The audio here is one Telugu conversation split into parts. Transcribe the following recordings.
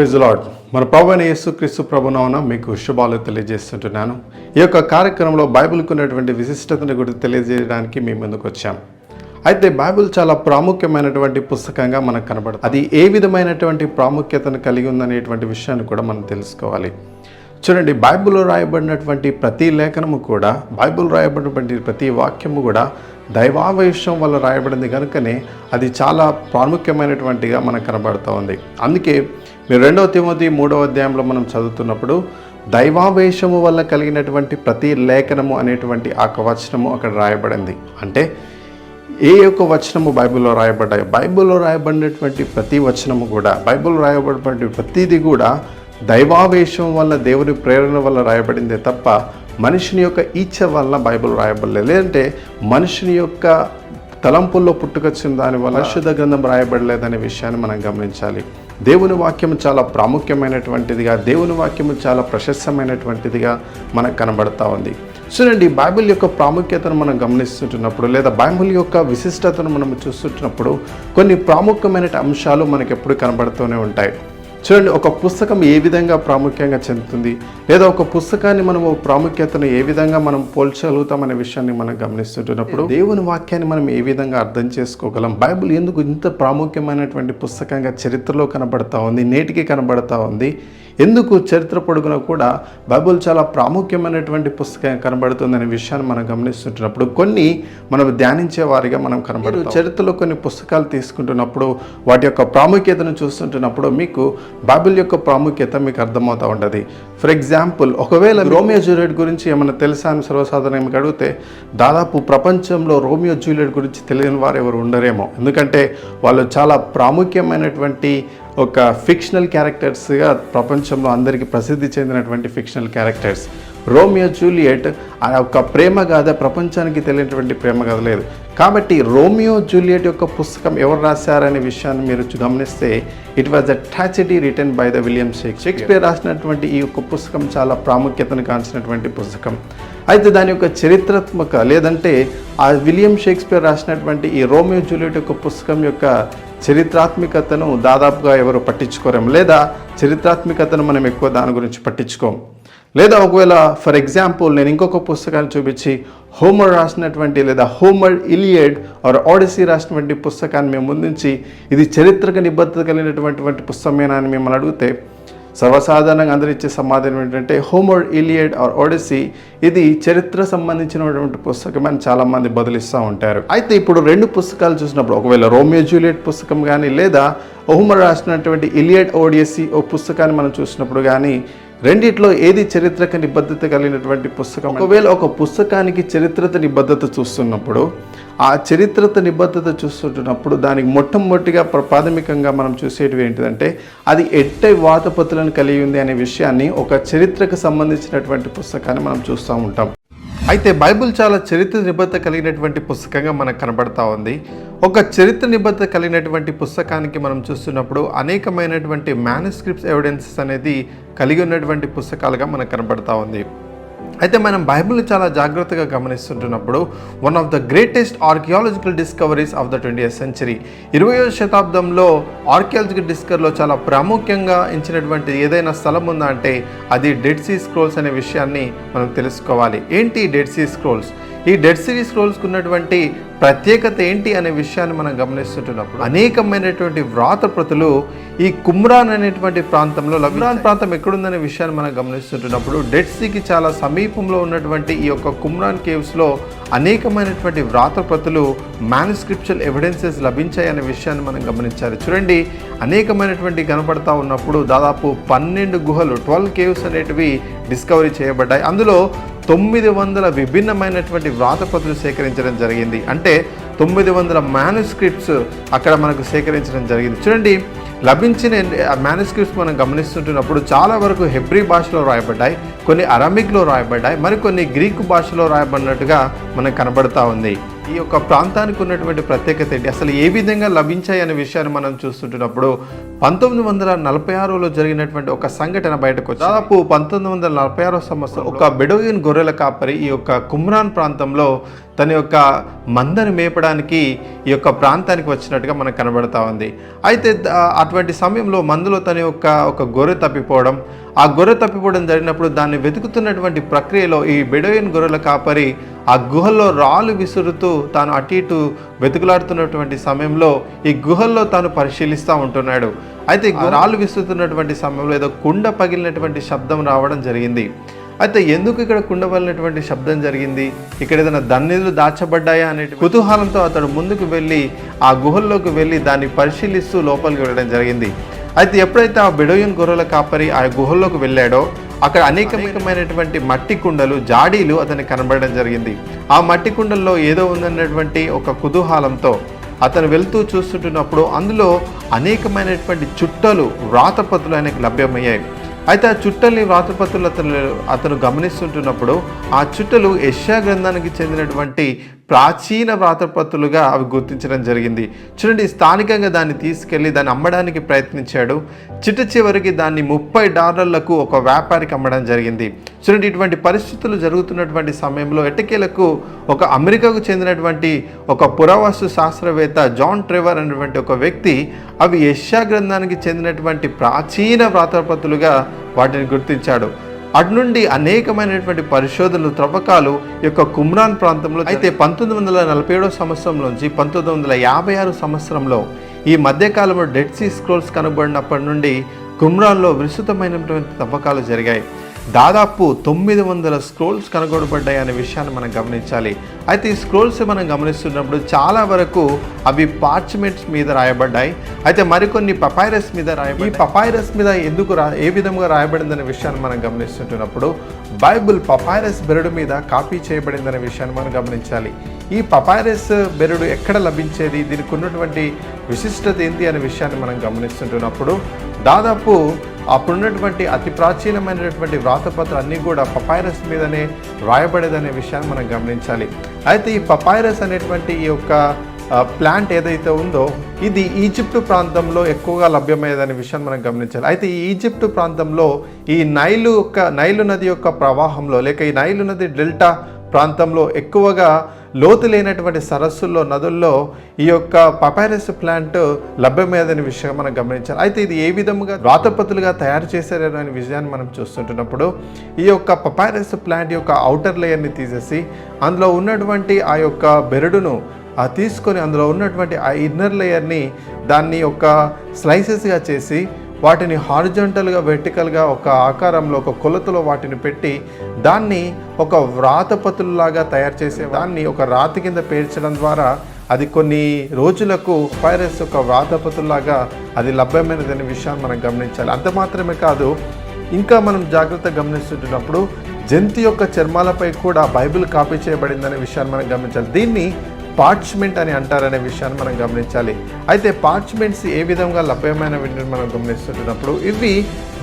ప్రైజ్ లాడ్ మన ప్రభు అయిన యేసుక్రీస్తు ప్రభునవన మీకు శుభాలు తెలియజేస్తుంటున్నాను. ఈ యొక్క కార్యక్రమంలో బైబిల్కి ఉన్నటువంటి విశిష్టతను గురించి తెలియజేయడానికి మీ ముందుకు వచ్చాం. అయితే బైబిల్ చాలా ప్రాముఖ్యమైనటువంటి పుస్తకంగా మనకు కనబడుతుంది. అది ఏ విధమైనటువంటి ప్రాముఖ్యతను కలిగి ఉందనేటువంటి విషయాన్ని కూడా మనం తెలుసుకోవాలి. చూడండి బైబిల్లో రాయబడినటువంటి ప్రతి లేఖనము కూడా బైబిల్ రాయబడినటువంటి ప్రతి వాక్యము కూడా దైవావేశం వల్ల రాయబడింది కనుకనే అది చాలా ప్రాముఖ్యమైనటువంటిగా మనకు కనబడుతూ ఉంది. అందుకే మీరు రెండవ తిమోతి మూడవ అధ్యాయంలో మనం చదువుతున్నప్పుడు దైవావేశము వల్ల కలిగినటువంటి ప్రతి లేఖనము అనేటువంటి ఆ వచనము అక్కడ రాయబడింది. అంటే ఏ యొక్క వచనము బైబిల్లో రాయబడ్డాయి బైబిల్లో రాయబడినటువంటి ప్రతి వచనము కూడా బైబిల్ రాయబడినటువంటి ప్రతిది కూడా దైవావేశం వల్ల దేవుని ప్రేరణ వల్ల రాయబడిందే తప్ప మనిషిని యొక్క ఈచ్ఛ వల్ల బైబిల్ రాయబడలేదు. లేదంటే మనిషిని యొక్క తలంపుల్లో పుట్టుకొచ్చిన దానివల్ల శుద్ధ గ్రంథం రాయబడలేదనే విషయాన్ని మనం గమనించాలి. దేవుని వాక్యం చాలా ప్రాముఖ్యమైనటువంటిదిగా దేవుని వాక్యము చాలా ప్రశస్తమైనటువంటిదిగా మనకు కనబడతా ఉంది. చూడండి బైబిల్ యొక్క ప్రాముఖ్యతను మనం గమనిస్తుంటున్నప్పుడు లేదా బైబిల్ యొక్క విశిష్టతను మనం చూస్తుంటున్నప్పుడు కొన్ని ప్రాముఖ్యమైన అంశాలు మనకు ఎప్పుడు కనబడుతూనే ఉంటాయి. చూడండి ఒక పుస్తకం ఏ విధంగా ప్రాముఖ్యంగా చెందుతుంది? లేదా ఒక పుస్తకాన్ని మనము ప్రాముఖ్యతను ఏ విధంగా మనం పోల్చగలుగుతాం అనే విషయాన్ని మనం గమనిస్తుంటున్నప్పుడు దేవుని వాక్యాన్ని మనం ఏ విధంగా అర్థం చేసుకోగలం? బైబిల్ ఎందుకు ఇంత ప్రాముఖ్యమైనటువంటి పుస్తకంగా చరిత్రలో కనబడతా ఉంది నేటికి కనబడతా ఉంది? ఎందుకు చరిత్ర పొడుగున కూడా బైబుల్ చాలా ప్రాముఖ్యమైనటువంటి పుస్తకం కనబడుతుందనే విషయాన్ని మనం గమనిస్తుంటున్నప్పుడు కొన్ని మనం ధ్యానించే వారిగా మనం కనబడుతుంది చరిత్రలో కొన్ని పుస్తకాలు తీసుకుంటున్నప్పుడు వాటి యొక్క ప్రాముఖ్యతను చూస్తుంటున్నప్పుడు మీకు బైబిల్ యొక్క ప్రాముఖ్యత మీకు అర్థమవుతూ ఉంటుంది. ఫర్ ఎగ్జాంపుల్ ఒకవేళ రోమియో జూలియట్ గురించి ఏమైనా తెలుసా అని సర్వసాధారణంగా మీకు అడిగితే దాదాపు ప్రపంచంలో రోమియో జూలియట్ గురించి తెలియని వారు ఎవరు ఉండరేమో. ఎందుకంటే వాళ్ళు చాలా ప్రాముఖ్యమైనటువంటి ఒక ఫిక్షనల్ క్యారెక్టర్స్గా ప్రపంచంలో అందరికీ ప్రసిద్ధి చెందినటువంటి ఫిక్షనల్ క్యారెక్టర్స్ రోమియో జూలియట్ ఆ యొక్క ప్రేమ గాథ ప్రపంచానికి తెలియనటువంటి ప్రేమ కథ లేదు. కాబట్టి రోమియో జూలియట్ యొక్క పుస్తకం ఎవరు రాశారనే విషయాన్ని మీరు గమనిస్తే it was a tragedy written by the William Shake Shakespeare రాసినటువంటి ఈ యొక్క పుస్తకం చాలా ప్రాముఖ్యతను కాంచినటువంటి పుస్తకం. అయితే దాని యొక్క చరిత్రాత్మక లేదంటే ఆ విలియం షేక్స్పియర్ రాసినటువంటి ఈ రోమియో జూలియట్ యొక్క పుస్తకం యొక్క చరిత్రాత్మకతను దాదాపుగా ఎవరు పట్టించుకోరేం. లేదా చరిత్రాత్మకతను మనం ఎక్కువ దాని గురించి పట్టించుకోం. లేదా ఒకవేళ ఫర్ ఎగ్జాంపుల్ నేను ఇంకొక పుస్తకాన్ని చూపించి హోమర్ రాసినటువంటి లేదా హోమర్ ఇలియడ్ ఆర్ ఆడిసీ రాసినటువంటి పుస్తకాన్ని మేము ముందుంచి ఇది చరిత్రకు నిబద్ధత కలిగినటువంటి పుస్తకమేనా అని మిమ్మల్ని అడిగితే సర్వసాధారణంగా అందరూ ఇచ్చే సమాధానం ఏంటంటే హోమర్ ఇలియడ్ ఆర్ ఒడిసీ ఇది చరిత్ర సంబంధించినటువంటి పుస్తకం అని చాలామంది బదిలిస్తూ ఉంటారు. అయితే ఇప్పుడు రెండు పుస్తకాలు చూసినప్పుడు ఒకవేళ రోమియో జూలియట్ పుస్తకం కానీ లేదా హోమర్ రాసినటువంటి ఇలియడ్ ఓడియసీ ఓ పుస్తకాన్ని మనం చూసినప్పుడు కానీ రెండిట్లో ఏది చరిత్రకు నిబద్ధత కలిగినటువంటి పుస్తకం? ఒకవేళ ఒక పుస్తకానికి చరిత్రత నిబద్ధత చూస్తున్నప్పుడు ఆ చరిత్రత నిబద్ధత చూస్తుంటున్నప్పుడు దానికి మొట్టమొదటిగా ప్రాథమికంగా మనం చూసేటివి ఏంటిదంటే అది ఎట్టే వాతపతులను కలిగి ఉంది అనే విషయాన్ని ఒక చరిత్రకు సంబంధించినటువంటి పుస్తకాన్ని మనం చూస్తూ ఉంటాం. అయితే బైబిల్ చాలా చరిత్ర నిబద్ధత కలిగినటువంటి పుస్తకంగా మనకు కనబడతా ఉంది. ఒక చరిత్ర నిబద్ధత కలిగినటువంటి పుస్తకానికి మనం చూస్తున్నప్పుడు అనేకమైనటువంటి మ్యానుస్క్రిప్ట్స్ ఎవిడెన్సెస్ అనేది కలిగి ఉన్నటువంటి పుస్తకాలుగా మనకు కనబడతా ఉంది. అయితే మనం బైబిల్ని చాలా జాగ్రత్తగా గమనిస్తుంటున్నప్పుడు one of the greatest archaeological discoveries of the twenty century ఇరవయో శతాబ్దంలో ఆర్కియాలజికల్ డిస్కవర్లో చాలా ప్రాముఖ్యంగా ఇచ్చినటువంటి ఏదైనా స్థలం ఉందా అంటే అది డెడ్ సీ స్క్రోల్స్ అనే విషయాన్ని మనం తెలుసుకోవాలి. ఏంటి డెడ్ సీ స్క్రోల్స్ ఈ డెడ్ సీ స్క్రోల్స్కి ఉన్నటువంటి ప్రత్యేకత ఏంటి అనే విషయాన్ని మనం గమనిస్తుంటున్నప్పుడు అనేకమైనటువంటి వ్రాత ప్రతులు ఈ కుమ్రాన్ అనేటువంటి ప్రాంతంలో లబ్రాన్ ప్రాంతం ఎక్కడుందనే విషయాన్ని మనం గమనిస్తుంటున్నప్పుడు డెడ్ సీకి చాలా సమీపంలో ఉన్నటువంటి ఈ యొక్క కుమ్రాన్ కేవ్స్లో అనేకమైనటువంటి వ్రాత ప్రతులు మ్యానుస్క్రిప్చువల్ ఎవిడెన్సెస్ లభించాయి అనే విషయాన్ని మనం గమనించాలి. చూడండి అనేకమైనటువంటి కనపడతా ఉన్నప్పుడు దాదాపు పన్నెండు గుహలు ట్వెల్వ్ కేవ్స్ అనేటివి డిస్కవరీ చేయబడ్డాయి. అందులో తొమ్మిది వందల విభిన్నమైనటువంటి వ్రాతపత్రులు సేకరించడం జరిగింది. అంటే తొమ్మిది వందల మ్యానుస్క్రిప్ట్స్ అక్కడ మనకు సేకరించడం జరిగింది. చూడండి లభించిన మ్యానుస్క్రిప్ట్స్ మనం గమనిస్తుంటున్నప్పుడు చాలా వరకు హెబ్రీ భాషలో రాయబడ్డాయి కొన్ని అరమిక్లో రాయబడ్డాయి మరికొన్ని గ్రీకు భాషలో రాయబడినట్టుగా మనకు కనబడతా ఉంది. ఈ యొక్క ప్రాంతానికి ఉన్నటువంటి ప్రత్యేకత ఏంటి అసలు ఏ విధంగా లభించాయి అనే విషయాన్ని మనం చూస్తుంటున్నప్పుడు పంతొమ్మిది వందల నలభై ఆరులో జరిగినటువంటి ఒక సంఘటన బయటకు వచ్చింది. దాదాపు పంతొమ్మిది వందల నలభై ఆరో సంవత్సరం ఒక బెడోయిన్ గొర్రెల కాపరి ఈ యొక్క కుమ్రాన్ ప్రాంతంలో తన యొక్క మందని మేపడానికి ఈ యొక్క ప్రాంతానికి వచ్చినట్టుగా మనకు కనబడతా ఉంది అయితే అటువంటి సమయంలో మందులో తన యొక్క ఒక గొర్రె తప్పిపోవడం ఆ గొర్రె తప్పిపోవడం జరిగినప్పుడు దాన్ని వెతుకుతున్నటువంటి ప్రక్రియలో ఈ బెడోయిన్ గొర్రెల కాపరి ఆ గుహల్లో రాళ్ళు విసురుతూ తాను అటు ఇటు వెతుకులాడుతున్నటువంటి సమయంలో ఈ గుహల్లో తాను పరిశీలిస్తూ ఉంటున్నాడు. అయితే రాళ్ళు విసురుతున్నటువంటి సమయంలో ఏదో కుండ పగిలినటువంటి శబ్దం రావడం జరిగింది. అయితే ఎందుకు ఇక్కడ కుండ పగిలినటువంటి శబ్దం జరిగింది? ఇక్కడ ఏదైనా దన్నిధులు దాచబడ్డాయా అనే కుతూహలంతో అతడు ముందుకు వెళ్ళి ఆ గుహల్లోకి వెళ్ళి దాన్ని పరిశీలిస్తూ లోపలికి వెళ్ళడం జరిగింది. అయితే ఎప్పుడైతే ఆ బెడోయిన్ గొర్రెల కాపరి ఆ గుహల్లోకి వెళ్ళాడో అక్కడ అనేకమైనటువంటి మట్టి కుండలు జాడీలు అతనికి కనబడడం జరిగింది. ఆ మట్టి కుండల్లో ఏదో ఉందన్నటువంటి ఒక కుతూహలంతో అతను వెళ్తూ చూస్తుంటున్నప్పుడు అందులో అనేకమైనటువంటి చుట్టలు వ్రాతపత్రులు ఆయనకు లభ్యమయ్యాయి. అయితే ఆ చుట్టల్ని వ్రాతపత్రులు అతను అతను గమనిస్తుంటున్నప్పుడు ఆ చుట్టలు యష్యా గ్రంథానికి చెందినటువంటి ప్రాచీన వ్రాతపత్రులుగా అవి గుర్తించడం జరిగింది. చూడండి స్థానికంగా దాన్ని తీసుకెళ్ళి దాన్ని అమ్మడానికి ప్రయత్నించాడు. చిట్ట చివరికి దాన్ని ముప్పై డాలర్లకు ఒక వ్యాపారికి అమ్మడం జరిగింది. చూడండి ఇటువంటి పరిస్థితులు జరుగుతున్నటువంటి సమయంలో ఎట్టకేలకు ఒక అమెరికాకు చెందినటువంటి ఒక పురావస్తు శాస్త్రవేత్త జాన్ ట్రెవర్ అనేటువంటి ఒక వ్యక్తి అవి యెషయా గ్రంథానికి చెందినటువంటి ప్రాచీన వ్రాతపత్రులుగా వాటిని గుర్తించాడు. అటు నుండి అనేకమైనటువంటి పరిశోధనలు త్రవ్వకాలు యొక్క కుమ్రాన్ ప్రాంతంలో అయితే పంతొమ్మిది వందల నలభై ఏడో సంవత్సరం నుంచి పంతొమ్మిది వందల యాభై ఆరు సంవత్సరంలో ఈ మధ్యకాలంలో డెడ్ సీ స్క్రోల్స్ కనబడినప్పటి నుండి కుమ్రాన్లో విస్తృతమైనటువంటి తవ్వకాలు జరిగాయి. దాదాపు తొమ్మిది వందల స్క్రోల్స్ కనుగొనబడ్డాయి అనే విషయాన్ని మనం గమనించాలి. అయితే ఈ స్క్రోల్స్ మనం గమనిస్తున్నప్పుడు చాలా వరకు అవి పార్చ్మెంట్స్ మీద రాయబడ్డాయి. అయితే మరికొన్ని పపైరస్ మీద రాయబడి ఈ పపైరస్ మీద ఎందుకు రా ఏ విధంగా రాయబడిందనే విషయాన్ని మనం గమనిస్తుంటున్నప్పుడు బైబుల్ పపైరస్ బెరడు మీద కాపీ చేయబడిందనే విషయాన్ని మనం గమనించాలి. ఈ పపైరస్ బెరడు ఎక్కడ లభించేది? దీనికి ఉన్నటువంటి విశిష్టత ఏంటి అనే విషయాన్ని మనం గమనిస్తుంటున్నప్పుడు దాదాపు అప్పుడున్నటువంటి అతి ప్రాచీనమైనటువంటి వ్రాతపత్ర అన్నీ కూడా పపైరస్ మీదనే రాయబడేదనే విషయాన్ని మనం గమనించాలి. అయితే ఈ పపైరస్ అనేటువంటి ఈ యొక్క ప్లాంట్ ఏదైతే ఉందో ఇది ఈజిప్ట్ ప్రాంతంలో ఎక్కువగా లభ్యమయ్యేదనే విషయాన్ని మనం గమనించాలి. అయితే ఈ ఈజిప్ట్ ప్రాంతంలో ఈ నైలు యొక్క నైలు నది యొక్క ప్రవాహంలో లేక ఈ నైలు నది డెల్టా ప్రాంతంలో ఎక్కువగా లోతు లేనటువంటి సరస్సుల్లో నదుల్లో ఈ యొక్క పపైరస్ ప్లాంట్ లభ్యమయ్యేదనే విషయం మనం గమనించాలి. అయితే ఇది ఏ విధంగా వ్రాతపత్రులుగా తయారు చేశారనే విషయాన్ని మనం చూస్తుంటున్నప్పుడు ఈ యొక్క పపైరస్ ప్లాంట్ యొక్క అవుటర్ లేయర్ని తీసేసి అందులో ఉన్నటువంటి ఆ యొక్క బెరడును ఆ తీసుకొని అందులో ఉన్నటువంటి ఆ ఇన్నర్ లేయర్ని దాన్ని ఒక స్లైసెస్గా చేసి వాటిని హారిజంటల్గా వెర్టికల్గా ఒక ఆకారంలో ఒక కొలతలో వాటిని పెట్టి దాన్ని ఒక వ్రాతపతుల్లాగా తయారు చేసే దాన్ని ఒక రాతి కింద పేర్చడం ద్వారా అది కొన్ని రోజులకు వైరస్ ఒక వ్రాతపతుల్లాగా అది లభ్యమైనదనే విషయాన్ని మనం గమనించాలి. అంత మాత్రమే కాదు ఇంకా మనం జాగ్రత్తగా గమనిస్తుంటున్నప్పుడు జంతు యొక్క చర్మాలపై కూడా బైబిల్ కాపీ చేయబడిందనే విషయాన్ని మనం గమనించాలి. దీన్ని పార్చ్మెంట్ అని అంటారనే విషయాన్ని మనం గమనించాలి. అయితే పార్చ్మెంట్స్ ఏ విధంగా లభ్యమైన మనం గమనిస్తున్నప్పుడు ఇవి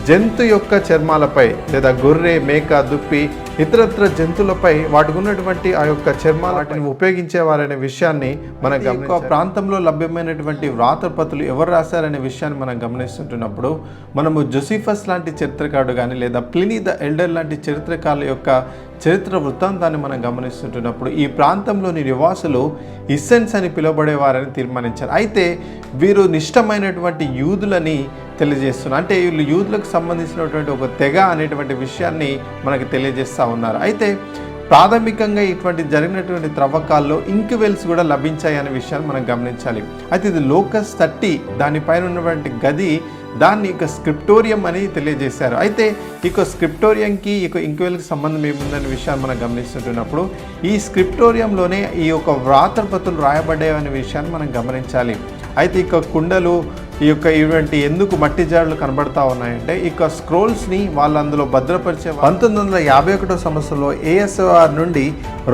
జంతు యొక్క చర్మాలపై లేదా గొర్రె మేక దుప్పి ఇతరత్ర జంతువులపై వాటికి ఉన్నటువంటి ఆ యొక్క చర్మాల వాటిని ఉపయోగించేవారనే విషయాన్ని మనం గమనించాలి. ప్రాంతంలో లభ్యమైనటువంటి వ్రాతపతులు ఎవరు రాశారనే విషయాన్ని మనం గమనిస్తుంటున్నప్పుడు మనము జోసిఫస్ లాంటి చరిత్రకారుడు కానీ లేదా ప్లినీ ద ఎల్డర్ లాంటి చరిత్రకారుల యొక్క చరిత్ర వృత్తాంతాన్ని మనం గమనిస్తుంటున్నప్పుడు ఈ ప్రాంతంలోని నివాసులు ఇస్సెన్స్ అని పిలువబడేవారని తీర్మానించారు. అయితే వీరు నిష్టమైనటువంటి యూదులని తెలియజేస్తున్నారు. అంటే వీళ్ళు యూదులకు సంబంధించినటువంటి ఒక తెగ అనేటువంటి విషయాన్ని మనకు తెలియజేస్తూ ఉన్నారు. అయితే ప్రాథమికంగా ఇటువంటి జరిగినటువంటి త్రవ్వకాల్లో ఇంక్వెల్స్ కూడా లభించాయనే విషయాన్ని మనం గమనించాలి. అయితే ఇది లోకస్ థర్టీ దానిపైన ఉన్నటువంటి గది దాన్ని ఇక స్క్రిప్టోరియం అని తెలియజేశారు. అయితే ఇక స్క్రిప్టోరియంకి ఇక ఇంక్వెల్కి సంబంధం ఏముందనే విషయాన్ని మనం గమనిస్తుంటున్నప్పుడు ఈ స్క్రిప్టోరియంలోనే ఈ యొక్క వ్రాతపతులు రాయబడ్డాయనే అనే విషయాన్ని మనం గమనించాలి. అయితే ఇక కుండలు ఈ యొక్క ఇటువంటి ఎందుకు మట్టి జాడలు కనబడతా ఉన్నాయంటే ఇక స్క్రోల్స్ని వాళ్ళు అందులో భద్రపరిచే పంతొమ్మిది వందల యాభై ఒకటో సంవత్సరంలో ఏఎస్ఆర్ నుండి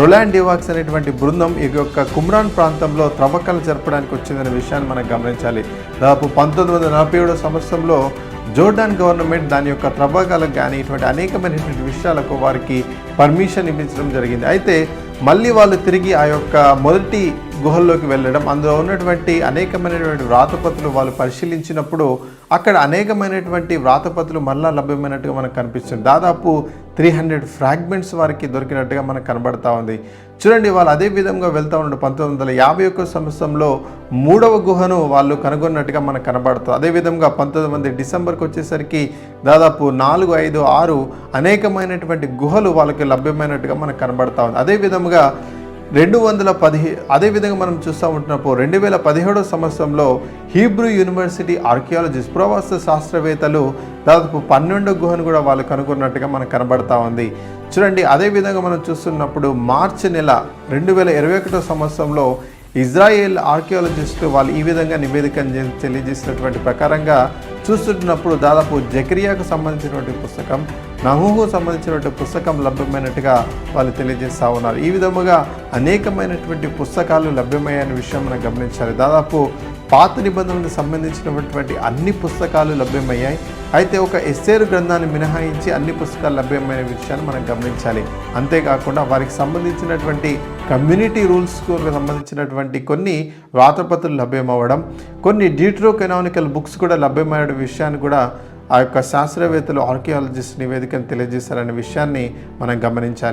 రొలాండ్ డివాక్స్ అనేటువంటి బృందం ఈ యొక్క కుమ్రాన్ ప్రాంతంలో త్రవ్వకాలు జరపడానికి వచ్చిందనే విషయాన్ని మనం గమనించాలి. దాదాపు పంతొమ్మిది వందల నలభై ఏడో సంవత్సరంలో జోర్డాన్ గవర్నమెంట్ దాని యొక్క త్రవ్వకాలకు కానీ ఇటువంటి అనేకమైనటువంటి విషయాలకు వారికి పర్మిషన్ ఇప్పించడం జరిగింది. అయితే మళ్ళీ వాళ్ళు తిరిగి ఆ యొక్క మొదటి గుహల్లోకి వెళ్ళడం అందులో ఉన్నటువంటి అనేకమైనటువంటి వ్రాతపత్రులు వాళ్ళు పరిశీలించినప్పుడు అక్కడ అనేకమైనటువంటి వ్రాతపత్రులు మళ్ళా లభ్యమైనట్టుగా మనకు కనిపిస్తుంది. దాదాపు త్రీ హండ్రెడ్ ఫ్రాగ్మెంట్స్ వారికి దొరికినట్టుగా మనకు కనబడతా ఉంది. చూడండి వాళ్ళు అదే విధంగా వెళ్తూ ఉండే పంతొమ్మిది వందల యాభై ఒక్క సంవత్సరంలో మూడవ గుహను వాళ్ళు కనుగొన్నట్టుగా మనకు కనబడుతుంది అదేవిధంగా పంతొమ్మిది మంది డిసెంబర్కి వచ్చేసరికి దాదాపు నాలుగు ఐదు ఆరు అనేకమైనటువంటి గుహలు వాళ్ళకి లభ్యమైనట్టుగా మనకు కనబడతా ఉంది. అదే విధముగా రెండు వందల పదిహే అదేవిధంగా మనం చూస్తూ ఉంటున్నప్పుడు రెండు వేల పదిహేడో సంవత్సరంలో హీబ్రూ యూనివర్సిటీ ఆర్కియాలజిస్ట్ పురావస్తు శాస్త్రవేత్తలు దాదాపు పన్నెండో గుహను కూడా వాళ్ళు కనుగొన్నట్టుగా మనకు కనబడతా ఉంది. చూడండి అదేవిధంగా మనం చూస్తున్నప్పుడు మార్చి నెల రెండు వేల ఇరవై ఒకటో సంవత్సరంలో ఇజ్రాయేల్ ఆర్కియాలజిస్టులు వాళ్ళు ఈ విధంగా నివేదిక తెలియజేసినటువంటి ప్రకారంగా చూస్తున్నప్పుడు దాదాపు జకరియాకు సంబంధించినటువంటి పుస్తకం నహూకు సంబంధించినటువంటి పుస్తకం లభ్యమైనట్టుగా వాళ్ళు తెలియజేస్తూ ఉన్నారు. ఈ విధముగా అనేకమైనటువంటి పుస్తకాలు లభ్యమయ్యే విషయం మనం గమనించాలి. దాదాపు పాత నిబంధనలకు సంబంధించినటువంటి అన్ని పుస్తకాలు లభ్యమయ్యాయి. అయితే ఒక ఎస్సేరు గ్రంథాన్ని మినహాయించి అన్ని పుస్తకాలు లభ్యమైన విషయాన్ని మనం గమనించాలి. అంతేకాకుండా వారికి సంబంధించినటువంటి కమ్యూనిటీ రూల్స్కు సంబంధించినటువంటి కొన్ని వ్రాతపత్రులు లభ్యమవ్వడం కొన్ని డీట్రోకెనానికల్ బుక్స్ కూడా లభ్యమైన విషయాన్ని కూడా ఆ యొక్క శాస్త్రవేత్తలు ఆర్కియాలజిస్ట్ నివేదికను తెలియజేశారనే విషయాన్ని మనం గమనించాలి.